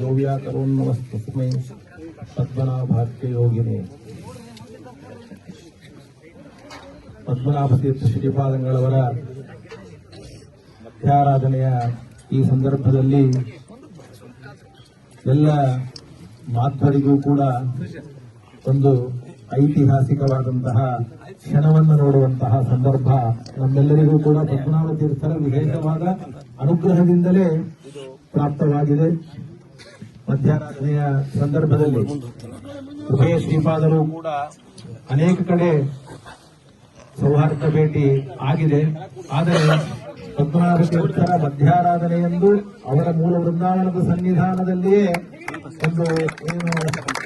ಯೋ ವ್ಯಾಕರೋನ್ನಮಸ್ತಸ್ಮೈ ಪದ್ಮನಾಭತೀರ್ಥ ಶ್ರೀಪಾದಂಗಳವರ ಮಧ್ಯಾರಾಧನೆಯ ಈ ಸಂದರ್ಭದಲ್ಲಿ ಎಲ್ಲ ಮಾಧ್ವರಿಗೂ ಕೂಡ ಒಂದು ಐತಿಹಾಸಿಕವಾದಂತಹ ಕ್ಷಣವನ್ನು ನೋಡುವಂತಹ ಸಂದರ್ಭ ನಮ್ಮೆಲ್ಲರಿಗೂ ಕೂಡ ಪದ್ಮನಾಭ ತೀರ್ಥರ ವಿಶೇಷವಾದ ಅನುಗ್ರಹದಿಂದಲೇ ಪ್ರಾಪ್ತವಾಗಿದೆ. ಮಧ್ಯಾರಾಧನೆಯ ಸಂದರ್ಭದಲ್ಲಿ ಉಭಯ ಶ್ರೀಪಾದರು ಕೂಡ ಅನೇಕ ಕಡೆ ಸೌಹಾರ್ದ ಭೇಟಿ ಆಗಿದೆ. ಆದರೆ ಪದ್ಮನಾಭ ಮಧ್ಯಾರಾಧನೆ ಮಧ್ಯಾರಾಧನೆಯಂದು ಅವರ ಮೂಲ ವೃಂದಾವನದ ಸನ್ನಿಧಾನದಲ್ಲಿಯೇ ಒಂದು ಏನು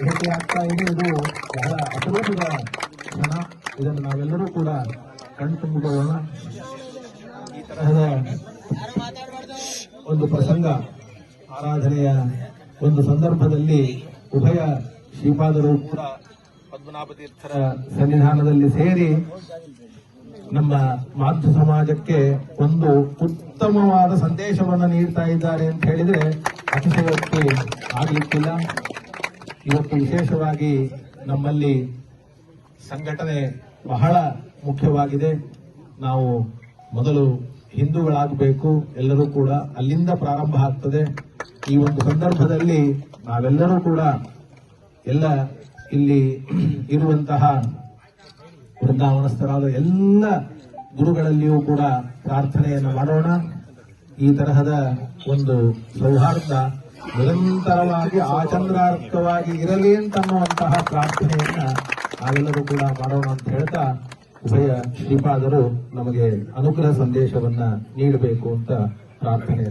ಭೇಟಿ ಆಗ್ತಾ ಇದೆ. ಇದು ಬಹಳ ಅಪರೂಪದ ಕ್ಷಣ. ಇದನ್ನು ನಾವೆಲ್ಲರೂ ಕೂಡ ಕಣ್ತುಂಬಿಕೊಳ್ಳೋಣ. ಈ ತರಹದ ಒಂದು ಪ್ರಸಂಗ ಆರಾಧನೆಯ ಒಂದು ಸಂದರ್ಭದಲ್ಲಿ ಉಭಯ ಶ್ರೀಪಾದರು ಕೂಡ ಪದ್ಮನಾಭ ತೀರ್ಥರ ಸನ್ನಿಧಾನದಲ್ಲಿ ಸೇರಿ ನಮ್ಮ ಮಾತೃ ಸಮಾಜಕ್ಕೆ ಒಂದು ಉತ್ತಮವಾದ ಸಂದೇಶವನ್ನು ನೀಡ್ತಾ ಇದ್ದಾರೆ ಅಂತ ಹೇಳಿದ್ರೆ ಅತಿಶಯೋಕ್ತಿ ಆಗಲಿಕ್ಕಿಲ್ಲ. ಇವತ್ತು ವಿಶೇಷವಾಗಿ ನಮ್ಮಲ್ಲಿ ಸಂಘಟನೆ ಬಹಳ ಮುಖ್ಯವಾಗಿದೆ. ನಾವು ಮೊದಲು ಹಿಂದೂಗಳಾಗಬೇಕು, ಎಲ್ಲರೂ ಕೂಡ ಅಲ್ಲಿಂದ ಪ್ರಾರಂಭ ಆಗ್ತದೆ. ಈ ಒಂದು ಸಂದರ್ಭದಲ್ಲಿ ನಾವೆಲ್ಲರೂ ಕೂಡ ಎಲ್ಲ ಇಲ್ಲಿ ಇರುವಂತಹ ವೃಂದಾವನಸ್ಥರಾದ ಎಲ್ಲ ಗುರುಗಳಲ್ಲಿಯೂ ಕೂಡ ಪ್ರಾರ್ಥನೆಯನ್ನು ಮಾಡೋಣ. ಈ ತರಹದ ಒಂದು ಸೌಹಾರ್ದ ನಿರಂತರವಾಗಿ ಆಚಂದ್ರಾರ್ಥವಾಗಿ ಇರಲಿ ಅಂತನ್ನುವಂತಹ ಪ್ರಾರ್ಥನೆಯನ್ನ ನಾವೆಲ್ಲರೂ ಕೂಡ ಮಾಡೋಣ ಅಂತ ಹೇಳ್ತಾ ಉಭಯ ಶ್ರೀಪಾದರು ನಮಗೆ ಅನುಗ್ರಹ ಸಂದೇಶವನ್ನ ನೀಡಬೇಕು ಅಂತ ಪ್ರಾರ್ಥನೆ